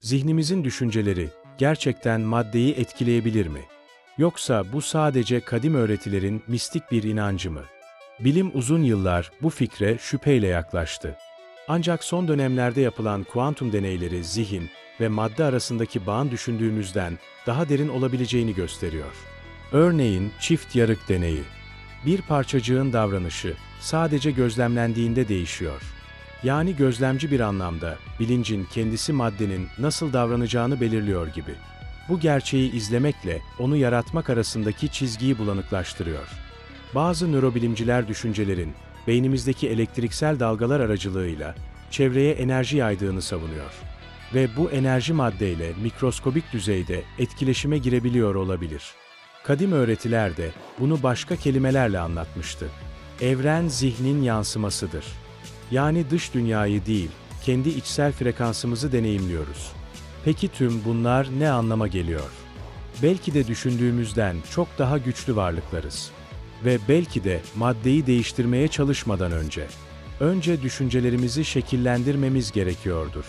Zihnimizin düşünceleri gerçekten maddeyi etkileyebilir mi? Yoksa bu sadece kadim öğretilerin mistik bir inancı mı? Bilim uzun yıllar bu fikre şüpheyle yaklaştı. Ancak son dönemlerde yapılan kuantum deneyleri zihin ve madde arasındaki bağın düşündüğümüzden daha derin olabileceğini gösteriyor. Örneğin çift yarık deneyi. Bir parçacığın davranışı sadece gözlemlendiğinde değişiyor. Yani gözlemci bir anlamda bilincin kendisi maddenin nasıl davranacağını belirliyor gibi. Bu gerçeği izlemekle onu yaratmak arasındaki çizgiyi bulanıklaştırıyor. Bazı nörobilimciler düşüncelerin beynimizdeki elektriksel dalgalar aracılığıyla çevreye enerji yaydığını savunuyor. Ve bu enerji maddeyle mikroskobik düzeyde etkileşime girebiliyor olabilir. Kadim öğretiler de bunu başka kelimelerle anlatmıştı. Evren zihnin yansımasıdır. Yani dış dünyayı değil, kendi içsel frekansımızı deneyimliyoruz. Peki tüm bunlar ne anlama geliyor? Belki de düşündüğümüzden çok daha güçlü varlıklarız. Ve belki de maddeyi değiştirmeye çalışmadan önce. Önce düşüncelerimizi şekillendirmemiz gerekiyordur.